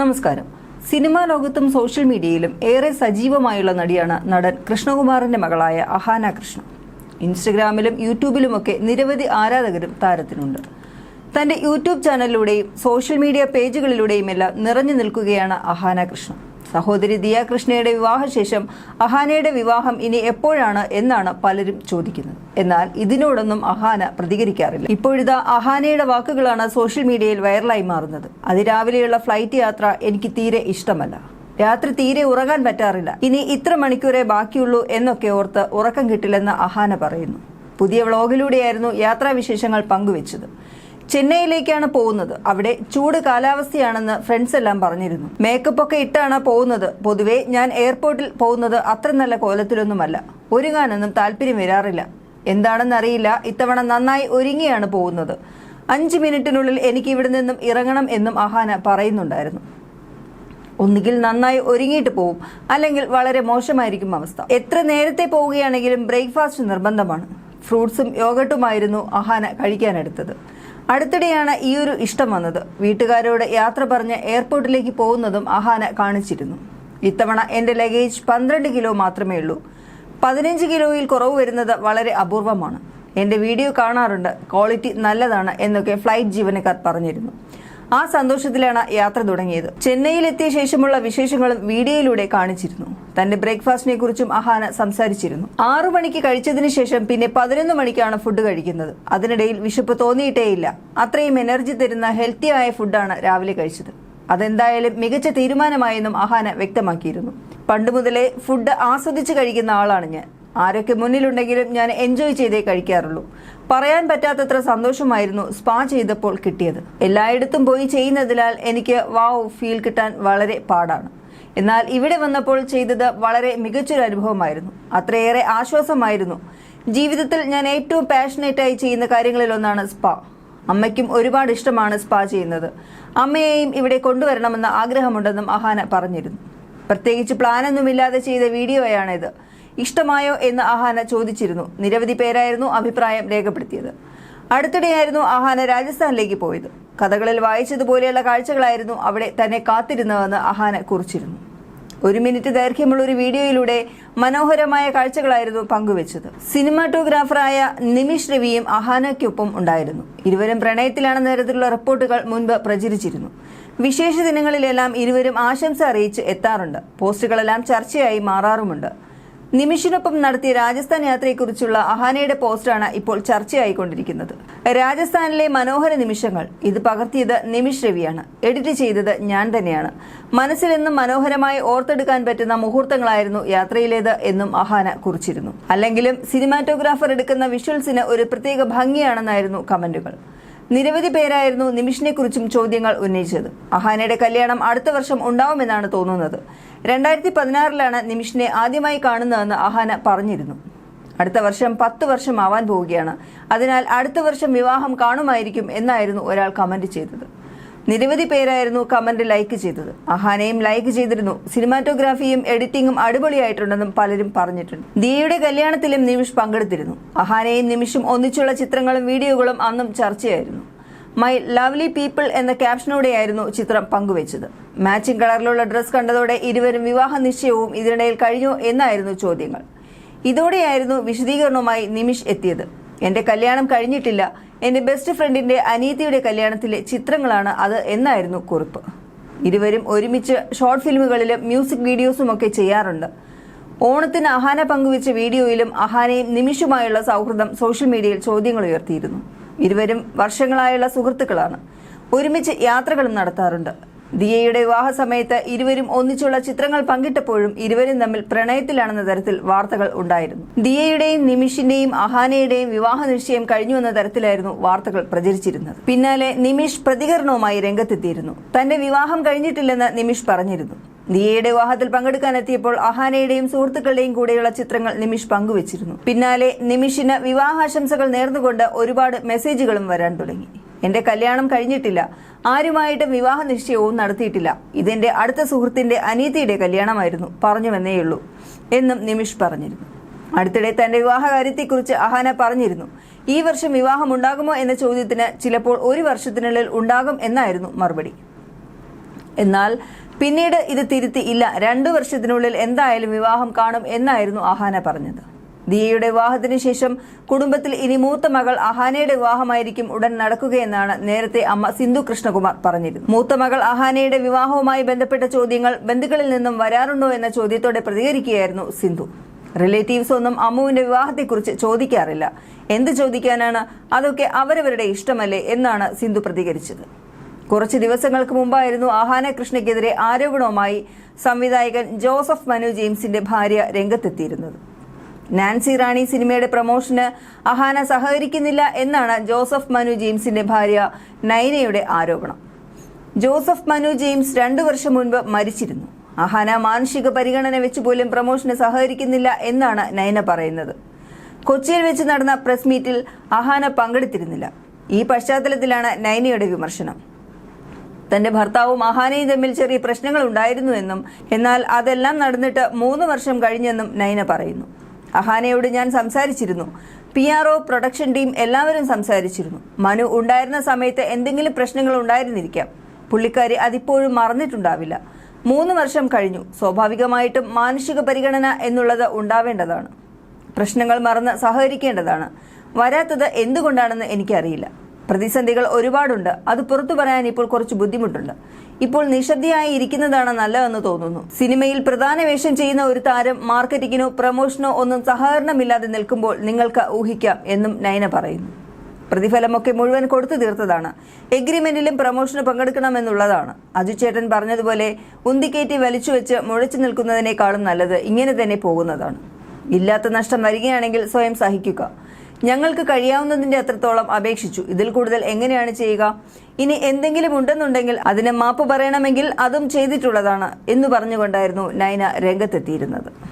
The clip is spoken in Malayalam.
നമസ്കാരം. സിനിമാ ലോകത്തും സോഷ്യൽ മീഡിയയിലും ഏറെ സജീവമായുള്ള നടിയാണ് നടൻ കൃഷ്ണകുമാറിന്റെ മകളായ അഹാന കൃഷ്ണ ഇൻസ്റ്റഗ്രാമിലും യൂട്യൂബിലുമൊക്കെ നിരവധി ആരാധകരും താരത്തിനുണ്ട്. തന്റെ യൂട്യൂബ് ചാനലിലൂടെയും സോഷ്യൽ മീഡിയ പേജുകളിലൂടെയുമെല്ലാം നിറഞ്ഞു നിൽക്കുകയാണ് അഹാന കൃഷ്ണ സഹോദരി ദിയ കൃഷ്ണയുടെ വിവാഹശേഷം അഹാനയുടെ വിവാഹം ഇനി എപ്പോഴാണ് എന്നാണ് പലരും ചോദിക്കുന്നത്. എന്നാൽ ഇതിനോടൊന്നും അഹാന പ്രതികരിക്കാറില്ല. ഇപ്പോഴിതാ അഹാനയുടെ വാക്കുകളാണ് സോഷ്യൽ മീഡിയയിൽ വൈറലായി മാറുന്നത്. അതിരാവിലെയുള്ള ഫ്ലൈറ്റ് യാത്ര എനിക്ക് തീരെ ഇഷ്ടമല്ല. രാത്രി തീരെ ഉറങ്ങാൻ പറ്റാറില്ല. ഇനി ഇത്ര മണിക്കൂറേ ബാക്കിയുള്ളൂ എന്നൊക്കെ ഓർത്ത് ഉറക്കം കിട്ടില്ലെന്ന് അഹാന പറയുന്നു. പുതിയ വ്ളോഗിലൂടെയായിരുന്നു യാത്രാവിശേഷങ്ങൾ പങ്കുവച്ചത്. ചെന്നൈയിലേക്കാണ് പോകുന്നത്. അവിടെ ചൂട് കാലാവസ്ഥയാണെന്ന് ഫ്രണ്ട്സ് എല്ലാം പറഞ്ഞിരുന്നു. മേക്കപ്പ് ഒക്കെ ഇട്ടാണ് പോകുന്നത്. പൊതുവേ ഞാൻ എയർപോർട്ടിൽ പോകുന്നത് അത്ര നല്ല കോലത്തിലൊന്നുമല്ല. ഒരുങ്ങാനൊന്നും താല്പര്യം വരാറില്ല. എന്താണെന്നറിയില്ല. ഇത്തവണ നന്നായി ഒരുങ്ങിയാണ് പോകുന്നത്. അഞ്ച് മിനിറ്റിനുള്ളിൽ എനിക്ക് ഇവിടെ നിന്നും ഇറങ്ങണം എന്നും അഹാന പറയുന്നുണ്ടായിരുന്നു. ഒന്നുകിൽ നന്നായി ഒരുങ്ങിയിട്ട് പോവും. അല്ലെങ്കിൽ വളരെ മോശമായിരിക്കും അവസ്ഥ. എത്ര നേരത്തെ പോവുകയാണെങ്കിലും ബ്രേക്ക്ഫാസ്റ്റ് നിർബന്ധമാണ്. ഫ്രൂട്ട്സും യോഗട്ടുമായിരുന്നു അഹാന കഴിക്കാനെടുത്തത്. അടുത്തിടെയാണ് ഈ ഒരു ഇഷ്ടം വന്നത്. വീട്ടുകാരോട് യാത്ര പറഞ്ഞ് എയർപോർട്ടിലേക്ക് പോകുന്നതും അഹാന കാണിച്ചിരുന്നു. ഇത്തവണ എന്റെ ലഗേജ് പന്ത്രണ്ട് കിലോ മാത്രമേ ഉള്ളൂ. പതിനഞ്ച് കിലോയിൽ കുറവ് വരുന്നത് വളരെ അപൂർവമാണ്. എന്റെ വീഡിയോ കാണാറുണ്ട്. ക്വാളിറ്റി നല്ലതാണ് എന്നൊക്കെ ഫ്ലൈറ്റ് ജീവനക്കാർ പറഞ്ഞിരുന്നു. ആ സന്തോഷത്തിലാണ് യാത്ര തുടങ്ങിയത്. ചെന്നൈയിലെത്തിയ ശേഷമുള്ള വിശേഷങ്ങളും വീഡിയോയിലൂടെ കാണിച്ചിരുന്നു. തന്റെ ബ്രേക്ക്ഫാസ്റ്റിനെ കുറിച്ചും അഹാന സംസാരിച്ചിരുന്നു. ആറു മണിക്ക് കഴിച്ചതിന് ശേഷം പിന്നെ പതിനൊന്ന് മണിക്കാണ് ഫുഡ് കഴിക്കുന്നത്. അതിനിടയിൽ വിശപ്പ് തോന്നിയിട്ടേയില്ല. അത്രയും എനർജി തരുന്ന ഹെൽത്തിയായ ഫുഡാണ് രാവിലെ കഴിച്ചത്. അതെന്തായാലും മികച്ച തീരുമാനമായെന്നും അഹാന വ്യക്തമാക്കിയിരുന്നു. പണ്ട് മുതലേ ഫുഡ് ആസ്വദിച്ച് കഴിക്കുന്ന ആളാണ് ഞാൻ. ആരൊക്കെ മുന്നിലുണ്ടെങ്കിലും ഞാൻ എൻജോയ് ചെയ്തേ കഴിക്കാറുള്ളൂ. പറയാൻ പറ്റാത്തത്ര സന്തോഷമായിരുന്നു സ്പാ ചെയ്തപ്പോൾ കിട്ടിയത്. എല്ലായിടത്തും പോയി ചെയ്യുന്നതിനാൽ എനിക്ക് വാവ് ഫീൽ കിട്ടാൻ വളരെ പാടാണ്. എന്നാൽ ഇവിടെ വന്നപ്പോൾ ചെയ്തത് വളരെ മികച്ചൊരു അനുഭവമായിരുന്നു. അത്രയേറെ ആശ്വാസമായിരുന്നു. ജീവിതത്തിൽ ഞാൻ ഏറ്റവും പാഷനേറ്റായി ചെയ്യുന്ന കാര്യങ്ങളിലൊന്നാണ് സ്പാ അമ്മയ്ക്കും ഒരുപാട് ഇഷ്ടമാണ് സ്പാ ചെയ്യുന്നത്. അമ്മയെയും ഇവിടെ കൊണ്ടുവരണമെന്ന ആഗ്രഹമുണ്ടെന്നും അഹാന പറഞ്ഞിരുന്നു. പ്രത്യേകിച്ച് പ്ലാനൊന്നുമില്ലാതെ ചെയ്ത വീഡിയോയാണിത്. ഇഷ്ടമായോ എന്ന് അഹാന ചോദിച്ചിരുന്നു. നിരവധി പേരായിരുന്നു അഭിപ്രായം രേഖപ്പെടുത്തിയത്. അടുത്തിടെയായിരുന്നു അഹാന രാജസ്ഥാനിലേക്ക് പോയത്. കഥകളിൽ വായിച്ചതുപോലെയുള്ള കാഴ്ചകളായിരുന്നു അവിടെ തന്നെ കാത്തിരുന്നതെന്ന് അഹാന കുറിച്ചിരുന്നു. ഒരു മിനിറ്റ് ദൈർഘ്യമുള്ള ഒരു വീഡിയോയിലൂടെ മനോഹരമായ കാഴ്ചകളായിരുന്നു പങ്കുവച്ചത്. സിനിമാറ്റോഗ്രാഫറായ നിമിഷ് രവിയും അഹാനയ്ക്കൊപ്പം ഉണ്ടായിരുന്നു. ഇരുവരും പ്രണയത്തിലാണെന്ന തരത്തിലുള്ള റിപ്പോർട്ടുകൾ മുൻപ് പ്രചരിച്ചിരുന്നു. വിശേഷ ദിനങ്ങളിലെല്ലാം ഇരുവരും ആശംസ അറിയിച്ച് എത്താറുണ്ട്. പോസ്റ്റുകളെല്ലാം ചർച്ചയായി മാറാറുമുണ്ട്. നിമിഷിനൊപ്പം നടത്തിയ രാജസ്ഥാൻ യാത്രയെക്കുറിച്ചുള്ള അഹാനയുടെ പോസ്റ്റാണ് ഇപ്പോൾ ചർച്ചയായിക്കൊണ്ടിരിക്കുന്നത്. രാജസ്ഥാനിലെ മനോഹര നിമിഷങ്ങൾ. ഇത് പകർത്തിയത് നിമിഷ് രവിയാണ്. എഡിറ്റ് ചെയ്തത് ഞാൻ തന്നെയാണ്. മനസ്സിലെന്നും മനോഹരമായി ഓർത്തെടുക്കാൻ പറ്റുന്ന മുഹൂർത്തങ്ങളായിരുന്നു യാത്രയിലേത് എന്നും അഹാന കുറിച്ചിരുന്നു. അല്ലെങ്കിലും സിനിമാറ്റോഗ്രാഫർ എടുക്കുന്ന വിഷ്വൽസിന് ഒരു പ്രത്യേക ഭംഗിയാണെന്നായിരുന്നു കമന്റുകൾ. നിരവധി പേരായിരുന്നു നിമിഷിനെ കുറിച്ചും ചോദ്യങ്ങൾ ഉന്നയിച്ചത്. അഹാനയുടെ കല്യാണം അടുത്ത വർഷം ഉണ്ടാവുമെന്നാണ് തോന്നുന്നത്. രണ്ടായിരത്തി പതിനാറിലാണ് നിമിഷിനെ ആദ്യമായി കാണുന്നതെന്ന് അഹാന പറഞ്ഞിരുന്നു. അടുത്ത വർഷം പത്ത് ആവാൻ പോവുകയാണ്. അതിനാൽ അടുത്ത വർഷം വിവാഹം കാണുമായിരിക്കും എന്നായിരുന്നു ഒരാൾ കമന്റ് ചെയ്തത്. നിരവധി പേരായിരുന്നു കമന്റ് ലൈക്ക് ചെയ്തത്. അഹാനയും ലൈക്ക് ചെയ്തിരുന്നു. സിനിമാറ്റോഗ്രാഫിയും എഡിറ്റിംഗും അടിപൊളിയായിട്ടുണ്ടെന്നും പലരും പറഞ്ഞിട്ടുണ്ട്. ദിയയുടെ കല്യാണത്തിലും നിമിഷ് പങ്കെടുത്തിരുന്നു. അഹാനയും നിമിഷും ഒന്നിച്ചുള്ള ചിത്രങ്ങളും വീഡിയോകളും അന്നും ചർച്ചയായിരുന്നു. മൈ ലവ്ലി പീപ്പിൾ എന്ന ക്യാപ്ഷനോടെയായിരുന്നു ചിത്രം പങ്കുവച്ചത്. മാച്ചിങ് കളറിലുള്ള ഡ്രസ് കണ്ടതോടെ ഇരുവരും വിവാഹ നിശ്ചയവും ഇതിനിടയിൽ കഴിഞ്ഞു എന്നായിരുന്നു ചോദ്യങ്ങൾ. ഇതോടെയായിരുന്നു വിശദീകരണവുമായി നിമിഷ് എത്തിയത്. എന്റെ കല്യാണം കഴിഞ്ഞിട്ടില്ല. എന്റെ ബെസ്റ്റ് ഫ്രണ്ടിന്റെ അനീതിയുടെ കല്യാണത്തിലെ ചിത്രങ്ങളാണ് അത് എന്നായിരുന്നു കുറിപ്പ്. ഇരുവരും ഒരുമിച്ച് ഷോർട്ട് ഫിലിമുകളിലും മ്യൂസിക് വീഡിയോസും ഒക്കെ ചെയ്യാറുണ്ട്. ഓണത്തിന് അഹാന പങ്കുവച്ച വീഡിയോയിലും അഹാനയും നിമിഷുമായുള്ള സൗഹൃദം സോഷ്യൽ മീഡിയയിൽ ചോദ്യങ്ങൾ ഉയർത്തിയിരുന്നു. ഇരുവരും വർഷങ്ങളായുള്ള സുഹൃത്തുക്കളാണ്. ഒരുമിച്ച് യാത്രകളും നടത്താറുണ്ട്. ദിയയുടെ വിവാഹ സമയത്ത് ഇരുവരും ഒന്നിച്ചുള്ള ചിത്രങ്ങൾ പങ്കിട്ടപ്പോഴും ഇരുവരും തമ്മിൽ പ്രണയത്തിലാണെന്ന തരത്തിൽ വാർത്തകൾ ഉണ്ടായിരുന്നു. ദിയയുടെയും നിമിഷിന്റെയും അഹാനയുടെയും വിവാഹ നിശ്ചയം കഴിഞ്ഞുവെന്ന തരത്തിലായിരുന്നു വാർത്തകൾ പ്രചരിച്ചിരുന്നത്. പിന്നാലെ നിമിഷ് പ്രതികരണവുമായി രംഗത്തെത്തിയിരുന്നു. തന്റെ വിവാഹം കഴിഞ്ഞിട്ടില്ലെന്ന് നിമിഷ് പറഞ്ഞിരുന്നു. ദിയയുടെ വിവാഹത്തിൽ പങ്കെടുക്കാനെത്തിയപ്പോൾ അഹാനയുടെയും സുഹൃത്തുക്കളുടെയും കൂടെയുള്ള ചിത്രങ്ങൾ നിമിഷ് പങ്കുവച്ചിരുന്നു. പിന്നാലെ നിമിഷിന് വിവാഹാശംസകൾ നേർന്നുകൊണ്ട് ഒരുപാട് മെസ്സേജുകളും വരാൻ തുടങ്ങി. എന്റെ കല്യാണം കഴിഞ്ഞിട്ടില്ല. ആരുമായിട്ടും വിവാഹ നിശ്ചയവും നടത്തിയിട്ടില്ല. ഇതെന്റെ അടുത്ത സുഹൃത്തിന്റെ അനീതിയുടെ കല്യാണമായിരുന്നു. പറഞ്ഞുവെന്നേയുള്ളൂ എന്നും നിമിഷ് പറഞ്ഞിരുന്നു. അടുത്തിടെ തന്റെ വിവാഹകാര്യത്തെക്കുറിച്ച് അഹാന പറഞ്ഞിരുന്നു. ഈ വർഷം വിവാഹം ഉണ്ടാകുമോ എന്ന ചോദ്യത്തിന് ചിലപ്പോൾ ഒരു വർഷത്തിനുള്ളിൽ ഉണ്ടാകും എന്നായിരുന്നു മറുപടി. എന്നാൽ പിന്നീട് ഇത് തിരുത്തി ഇല്ല. രണ്ടു വർഷത്തിനുള്ളിൽ എന്തായാലും വിവാഹം കാണും എന്നായിരുന്നു അഹാന പറഞ്ഞത്. ദിയയുടെ വിവാഹത്തിന് ശേഷം കുടുംബത്തിൽ ഇനി മൂത്ത മകൾ അഹാനയുടെ വിവാഹമായിരിക്കും ഉടൻ നടക്കുകയെന്നാണ് നേരത്തെ അമ്മ സിന്ധു കൃഷ്ണകുമാർ പറഞ്ഞിരുന്നു മൂത്ത മകൾ അഹാനയുടെ വിവാഹവുമായി ബന്ധപ്പെട്ട ചോദ്യങ്ങൾ ബന്ധുക്കളിൽ നിന്നും വരാറുണ്ടോ എന്ന ചോദ്യത്തോടെ പ്രതികരിക്കുകയായിരുന്നു സിന്ധു. റിലേറ്റീവ്സ് ഒന്നും അമ്മുവിന്റെ വിവാഹത്തെക്കുറിച്ച് ചോദിക്കാറില്ല. എന്ത് ചോദിക്കാനാണ്? അതൊക്കെ അവരവരുടെ ഇഷ്ടമല്ലേ എന്നാണ് സിന്ധു പ്രതികരിച്ചത്. കുറച്ച് ദിവസങ്ങൾക്ക് മുമ്പായിരുന്നു ആഹാന കൃഷ്ണയ്ക്കെതിരെ ആരോപണവുമായി സംവിധായകൻ ജോസഫ് മനു ജെയിംസിന്റെ ഭാര്യ രംഗത്തെത്തിയിരുന്നത്. നാൻസി റാണി സിനിമയുടെ പ്രമോഷന് അഹാന സഹകരിക്കുന്നില്ല എന്നാണ് ജോസഫ് മനു ജെയിംസിന്റെ ഭാര്യ നൈനയുടെ ആരോപണം. ജോസഫ് മനു ജെയിംസ് രണ്ടു വർഷം മുൻപ് മരിച്ചിരുന്നു. അഹാന മാനുഷിക പരിഗണന വെച്ച് പോലും പ്രമോഷന് സഹകരിക്കുന്നില്ല എന്നാണ് നൈന പറയുന്നത്. കൊച്ചിയിൽ വെച്ച് നടന്ന പ്രസ് മീറ്റിൽ അഹാന പങ്കെടുത്തിരുന്നില്ല. ഈ പശ്ചാത്തലത്തിലാണ് നൈനയുടെ വിമർശനം. തന്റെ ഭർത്താവും അഹാനയും തമ്മിൽ ചെറിയ പ്രശ്നങ്ങൾ ഉണ്ടായിരുന്നുവെന്നും എന്നാൽ അതെല്ലാം നടന്നിട്ട് മൂന്ന് വർഷം കഴിഞ്ഞെന്നും നൈന പറയുന്നു. അഹാനയോട് ഞാൻ സംസാരിച്ചിരുന്നു. P R O production team എല്ലാവരും സംസാരിച്ചിരുന്നു. മനു ഉണ്ടായിരുന്ന സമയത്ത് എന്തെങ്കിലും പ്രശ്നങ്ങൾ ഉണ്ടായിരുന്നിരിക്കാം. പുള്ളിക്കാരി അതിപ്പോഴും മറന്നിട്ടുണ്ടാവില്ല. മൂന്ന് വർഷം കഴിഞ്ഞു. സ്വാഭാവികമായിട്ടും മാനുഷിക പരിഗണന എന്നുള്ളത് ഉണ്ടാവേണ്ടതാണ്. പ്രശ്നങ്ങൾ മറന്ന് സഹകരിക്കേണ്ടതാണ്. വരാത്തത് എന്തുകൊണ്ടാണെന്ന് എനിക്കറിയില്ല. പ്രതിസന്ധികൾ ഒരുപാടുണ്ട്. അത് പുറത്തു പറയാൻ ഇപ്പോൾ കുറച്ച് ബുദ്ധിമുട്ടുണ്ട്. ഇപ്പോൾ നിശബ്ദയായി ഇരിക്കുന്നതാണ് നല്ലതെന്ന് തോന്നുന്നു. സിനിമയിൽ പ്രധാന വേഷം ചെയ്യുന്ന ഒരു താരം മാർക്കറ്റിങ്ങിനോ പ്രമോഷനോ ഒന്നും സഹകരണമില്ലാതെ നിൽക്കുമ്പോൾ നിങ്ങൾക്ക് ഊഹിക്കാം എന്നും നയന പറയുന്നു. പ്രതിഫലമൊക്കെ മുഴുവൻ കൊടുത്തു തീർത്തതാണ്. എഗ്രിമെന്റിലും പ്രമോഷന് പങ്കെടുക്കണമെന്നുള്ളതാണ്. അജു ചേട്ടൻ പറഞ്ഞതുപോലെ ഉന്തിക്കേറ്റി വലിച്ചു വെച്ച് മുഴച്ചു നിൽക്കുന്നതിനേക്കാളും നല്ലത് ഇങ്ങനെ തന്നെ പോകുന്നതാണ്. ഇല്ലാത്ത നഷ്ടം വരികയാണെങ്കിൽ സ്വയം സഹിക്കുക. ഞങ്ങൾക്ക് കഴിയാവുന്നതിന്റെ അത്രത്തോളം അപേക്ഷിച്ചു. ഇതിൽ കൂടുതൽ എങ്ങനെയാണ് ചെയ്യുക? ഇനി എന്തെങ്കിലും ഉണ്ടെന്നുണ്ടെങ്കിൽ അതിന് മാപ്പ് പറയണമെങ്കിൽ അതും ചെയ്തിട്ടുള്ളതാണ് എന്ന് പറഞ്ഞുകൊണ്ടായിരുന്നു നൈന രംഗത്തെത്തിയിരുന്നത്.